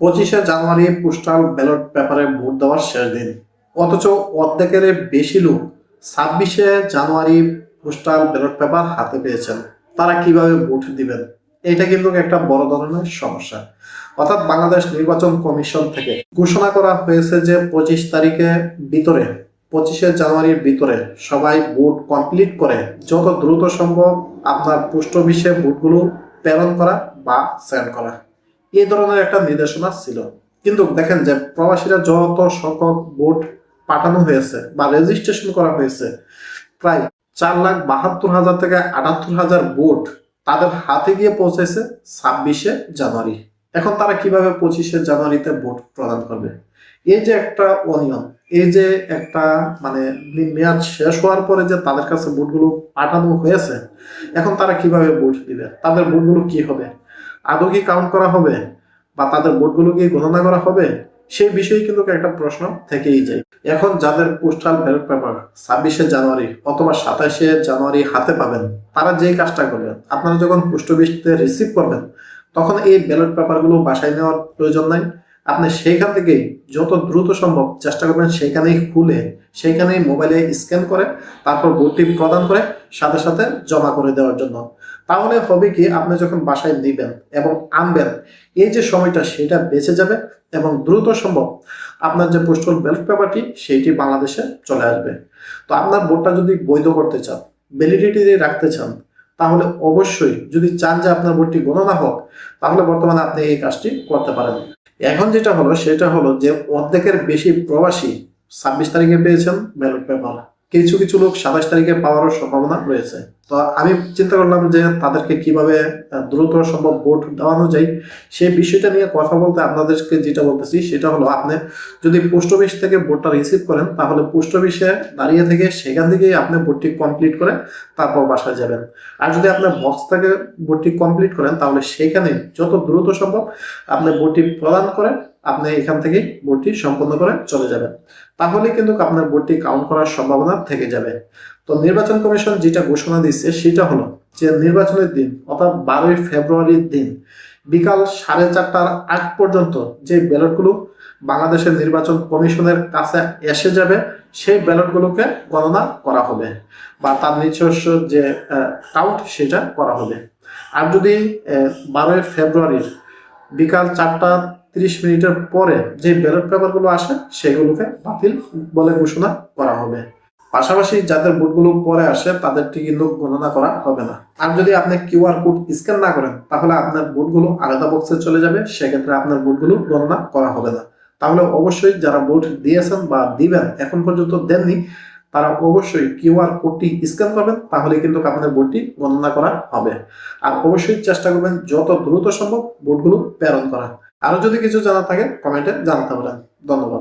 পঁচিশে জানুয়ারি postal ballot পেপারে vote দেওয়ার শেষ দিন। অথচ অর্ধেকের বেশি লোক ছাব্বিশে জানুয়ারি পোস্টাল ব্যালট পেপার হাতে পেয়েছেন। তারা কীভাবে ভোট দিবেন? এটা কিন্তু একটা বড় ধরনের সমস্যা। অর্থাৎ বাংলাদেশ নির্বাচন কমিশন থেকে ঘোষণা করা হয়েছে যে পঁচিশ তারিখে ভিতরে, পঁচিশে জানুয়ারির ভিতরে সবাই ভোট কমপ্লিট করে যত দ্রুত সম্ভব আপনার পোস্ট অফিসে ভোটগুলো প্রেরণ করা বা সেন্ড করা। এই ধরনের একটা নির্দেশনা ছিল। কিন্তু দেখেন যে প্রবাসীরা যত সংখ্যক ভোট পাঠানো হয়েছে বা রেজিস্ট্রেশন করা হয়েছে, প্রায় চার লাখ বাহাত্তর হাজার থেকে আটাত্তর হাজার ভোট তাদের হাতে গিয়ে পৌঁছেছে ছাব্বিশে জানুয়ারি। এখন তারা কীভাবে পঁচিশে জানুয়ারিতে ভোট প্রদান করবে? এই যে একটা অনিয়ম, এই যে একটা মানে মেয়াদ শেষ হওয়ার পরে যে তাদের কাছে ভোটগুলো পাঠানো হয়েছে, এখন তারা কীভাবে ভোট দিবে? তাদের ভোটগুলো কি হবে? আদৌ কি কাউন্ট করা হবে? বা তাদের ভোটগুলো কি গণনা করা হবে? সেই বিষয়ে কিন্তু একটা প্রশ্ন থেকেই যায়। এখন যাদের পোস্টাল ব্যালট পেপার ছাব্বিশে জানুয়ারি অথবা সাতাশে জানুয়ারি হাতে পাবেন, তারা যেই কাজটা করবেন, আপনারা যখন পোস্ট রিসিভ করবেন, তখন এই ব্যালট পেপারগুলো বাসায় নেওয়ার প্রয়োজন নাই। আপনি সেইখান থেকেই যত দ্রুত সম্ভব চেষ্টা করবেন সেইখানেই খুলে, সেইখানেই মোবাইলে স্ক্যান করে, তারপর ভোটটি প্রদান করে, সাথে সাথে জমা করে দেওয়ার জন্য। তাহলে হবে কি, আপনি যখন বাসায় নেবেন এবং আনবেন, এই যে সময়টা সেটা বেঁচে যাবে এবং দ্রুত সম্ভব আপনার যে পোস্টাল ব্যালট পেপারটি সেইটি বাংলাদেশে চলে আসবে। তো আপনার ভোটটা যদি বৈধ করতে চান ভ্যালিডিটি রাখতে চান, তাহলে অবশ্যই যদি চান যে আপনার ভোটটি গণনা হোক, তাহলে বর্তমানে আপনি এই কাজটি করতে পারেন। এখন যেটা হলো সেটা হলো যে অর্ধেকের বেশি প্রবাসী ছাব্বিশ তারিখে পেয়েছেন ব্যালট পেপার কিছু কিছু লোক সাতাশ তারিখে পাওয়ারও সম্ভাবনা রয়েছে। তো আমি চিন্তা করলাম যে তাদেরকে কীভাবে দ্রুত সম্ভব ভোট দেওয়ানো যায় সেই বিষয়টা নিয়ে কথা বলতে আপনাদেরকে যেটা বলতেছি সেটা হলো আপনি যদি পোস্ট অফিস থেকে ভোটটা রিসিভ করেন, তাহলে পোস্ট অফিসে দাঁড়িয়ে থেকে সেখান থেকেই আপনি ভোটটি কমপ্লিট করে তারপর বাসায় যাবেন। আর যদি আপনি বক্স থেকে ভোটটি কমপ্লিট করেন, তাহলে সেখানে যত দ্রুত সম্ভব আপনি ভোটটি প্রদান করে আপনি এখান থেকেই ভোটটি সম্পন্ন করে চলে যাবেন। তাহলে কিন্তু আপনার ভোটটি কাউন্ট করার সম্ভাবনা থেকে যাবে। তো নির্বাচন কমিশন যেটা ঘোষণা দিচ্ছে সেটা হলো যে নির্বাচনের দিন অর্থাৎ বারোই ফেব্রুয়ারির দিন বিকাল সাড়ে চারটার আগ পর্যন্ত যে ব্যালটগুলো বাংলাদেশের নির্বাচন কমিশনের কাছে এসে যাবে, সেই ব্যালটগুলোকে গণনা করা হবে বা তার নিজস্ব যে কাউন্ট সেটা করা হবে। আর যদি বারোই ফেব্রুয়ারির বিকাল চারটা তিরিশ মিনিটের পরে যে ব্যালট পেপারগুলো আসে, সেগুলোকে বাতিল বলে ঘোষণা করা হবে। পাশাপাশি যাদের ভোটগুলো পরে আসে তাদেরটি কিন্তু গণনা করা হবে না। আর যদি আপনি কিউআর কোড স্ক্যান না করেন, তাহলে আপনার ভোটগুলো আলাদা বক্সে চলে যাবে, সেক্ষেত্রে আপনার ভোটগুলো গণনা করা হবে না। তাহলে অবশ্যই যারা ভোট দিয়েছেন বা দিবেন, এখন পর্যন্ত দেননি, তারা অবশ্যই কিউআর কোডটি স্ক্যান করবেন, তাহলে কিন্তু আপনার ভোটটি গণনা করা হবে। আর অবশ্যই চেষ্টা করবেন, যত দ্রুত সম্ভব ভোটগুলো প্রেরণ করা। আরও যদি কিছু জানার থাকে কমেন্টে জানাতে পারেন ধন্যবাদ।